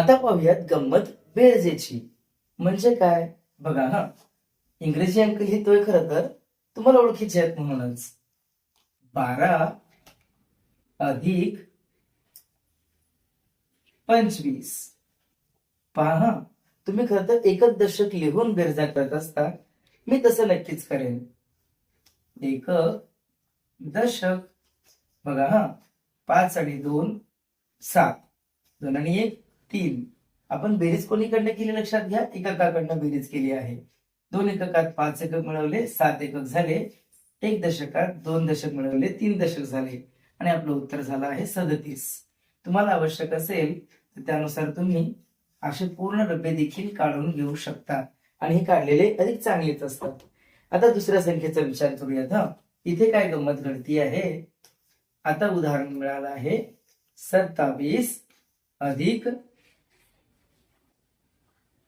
आता पाहूयात गंमत बेरजेची म्हणजे काय? बघा हा. इंग्रजी अंक लिहितोय खरं तर. तुम्हाला ओळखीचे आहेत म्हणूनच. बारा अधिक पंचवीस. पहा तुम्ही खरं तर एकच दशक लिहून बेरजा करत असता. मी तसं नक्कीच करेन. एक दशक. बघा हा. पाच आणि दोन सात. दोन आणि एक तीन. आपण बेरीज कोणीकडनं केली लक्षात घ्या? एककाकडनं बेरीज केली आहे. दोन एककात पाच एकक मिळवले सात एकक झाले. एक दशकात दोन दशक मिळवले तीन दशक झाले. आणि आपलं उत्तर झालं आहे सदतीस. तुम्हाला आवश्यक असेल तर त्यानुसार तुम्ही असे पूर्ण डबे देखील काढून घेऊ शकता. आणि हे काढलेले अधिक चांगलेच असतात. आता दुसऱ्या संख्येचा विचार करूयात हा. इथे काय गंमत घडती आहे? आता उदाहरण मिळालं आहे. सत्तावीस अधिक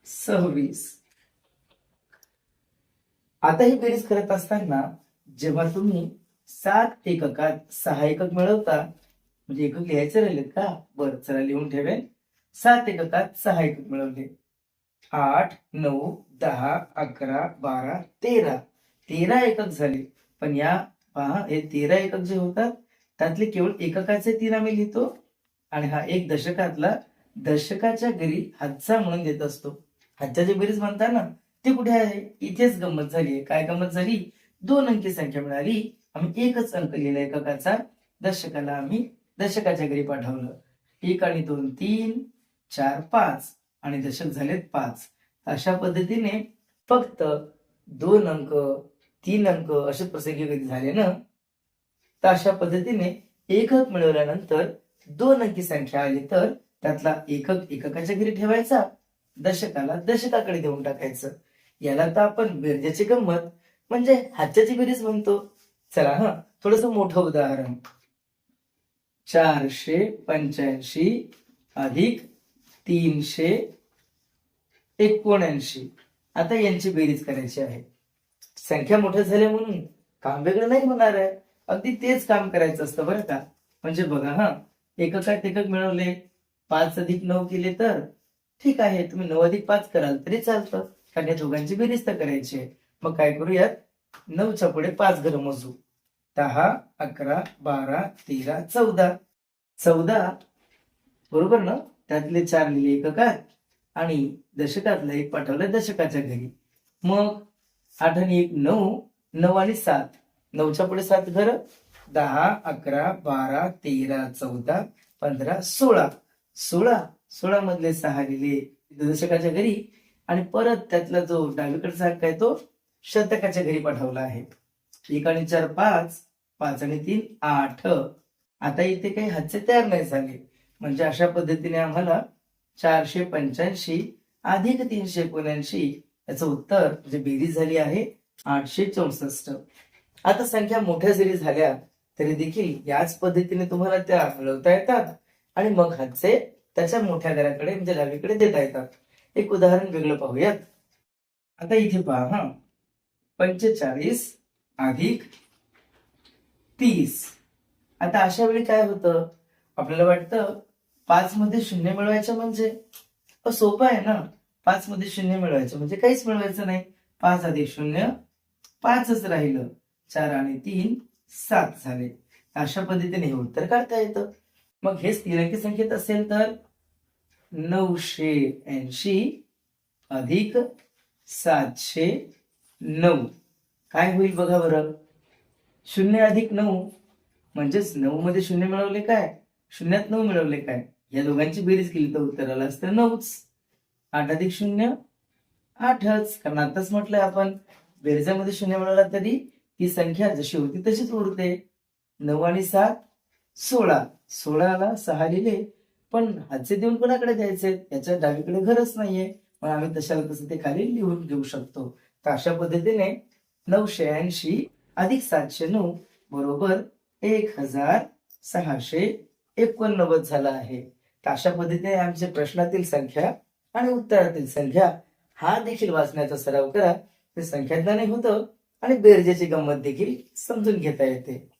सव्वीस. आता ही बेरीज करत असताना जेव्हा तुम्ही सात एककात सहा एकक मिळवता म्हणजे एकक लिहायचे राहिलेत का? बरं चला लिहून ठेवेल सात एककात सहा एकक मिळवले. आठ नऊ दहा अकरा बारा तेरा. तेरा एकक झाले. पण या पहा हे तेरा एकक जे होतात त्यातले केवळ एककाचे तीन आम्ही लिहितो. आणि हा एक दशकातला दशकाच्या घरी हातचा म्हणून देत असतो. हातच्या बेरीज म्हणताना ते कुठे आहे? इथेच गंमत झाली काय गंमत झाली? दोन अंकी संख्या मिळाली. आम्ही एकच अंक लिहिला एककाचा. दर्शकाला आम्ही दशकाच्या घरी पाठवलं. एक आणि दोन तीन चार पाच. आणि दशक झालेत पाच. अशा पद्धतीने फक्त दोन अंक तीन अंक असे प्रसंगी कधी झाले ना? तर अशा पद्धतीने एकक मिळवल्यानंतर दोन अंकी संख्या आली तर त्यातला एकक एककाच्या घरी ठेवायचा. दशकाला दशकाकडे देऊन टाकायचं. याला तर आपण बिरजेची गंमत म्हणजे हातच्याची बेरीज म्हणतो. चला हा थोडस मोठं उदाहरण. चारशे पंच्याऐंशी अधिक तीनशे एकोणऐंशी. आता यांची बेरीज करायची आहे. संख्या मोठ्या झाल्या म्हणून काम वेगळं नाही होणार आहे. अगदी तेच काम करायचं असतं बरं का. म्हणजे बघा हा एककात एकक मिळवले पाच अधिक नऊ केले तर ठीक आहे तुम्ही नऊ अधिक पाच कराल तरी चालतं. कारण या दोघांची बेरीज तर करायची आहे. मग काय करूयात? नऊच्या पुढे पाच घर मोजू. दहा अकरा बारा तेरा चौदा. चौदा बरोबर ना? त्यातले चार लिहिले एककात आणि दशकातलं एक पाठवलं दशकाच्या घरी. मग आठ आणि एक नऊ नऊ आणि सात. नऊच्या पुढे सात घर. दहा अकरा बारा तेरा चौदा पंधरा सोळा. सोळा सोळा मधले सहा गेले दशकाच्या घरी. आणि परत त्यातला जो डावीकडचा हक्क आहे तो शतकाच्या घरी पाठवला आहे. एक आणि चार पाच पाच आणि तीन आठ. आता इथे काही हातचे तयार नाही झाले. म्हणजे अशा पद्धतीने आम्हाला चारशे पंच्याऐंशी अधिक तीनशे एकोणऐंशी याचं उत्तर म्हणजे बेरीज झाली आहे आठशे चौसष्ट. आता संख्या मोठ्या जरी झाल्या तरी देखील याच पद्धतीने तुम्हाला त्या मिळवता येतात. आणि मग हातचे त्याच्या मोठ्या घराकडे म्हणजे डावीकडे देता येतात. एक उदाहरण वेगळं पाहूयात. आता इथे पहा हा. पंचेचाळीस अधिक तीस. आता अशा वेळी काय होतं? आपल्याला वाटतं पाच मध्ये शून्य मिळवायचं म्हणजे? सोपं आहे ना. पाच मध्ये शून्य मिळवायचं म्हणजे काहीच मिळवायचं नाही. पाच अधिक शून्य पाचच राहिलं. चार आणि तीन सात झाले. अशा पद्धतीने हे उत्तर काढता येतं. मग हेच स्थिरांकी संख्येत असेल तर नऊशे ऐंशी अधिक सातशे नऊ. काय होईल बघा बरं? शून्य अधिक नऊ म्हणजेच नऊ मध्ये शून्य मिळवले काय? शून्यात नऊ मिळवले काय? या दोघांची बेरीज केली तर उत्तराला असतं नऊच. आठ अधिक शून्य आठच. कारण आताच म्हटलंय आपण बेरजामध्ये शून्य मिळाला तरी ती संख्या जशी होती तशीच उरते. नऊ आणि सात सोळा. सोळाला सहा लिहिले. पण हातचे देऊन कोणाकडे द्यायचे याच्या डावीकडे घरच नाहीये. मग आम्ही तशाला तसं ते खाली लिहून घेऊ शकतो. तर अशा पद्धतीने नऊशे ऐंशी अधिक सातशे नऊ बरोबर एक हजार सहाशे एकोणनव्वद झाला आहे. तर अशा पद्धतीने आमच्या प्रश्नातील संख्या आणि उत्तरातील संख्या हा देखील वाचण्याचा सराव करा. ते संख्याज्ञानही होतं आणि बेरजेची गंमत देखील समजून घेता येते.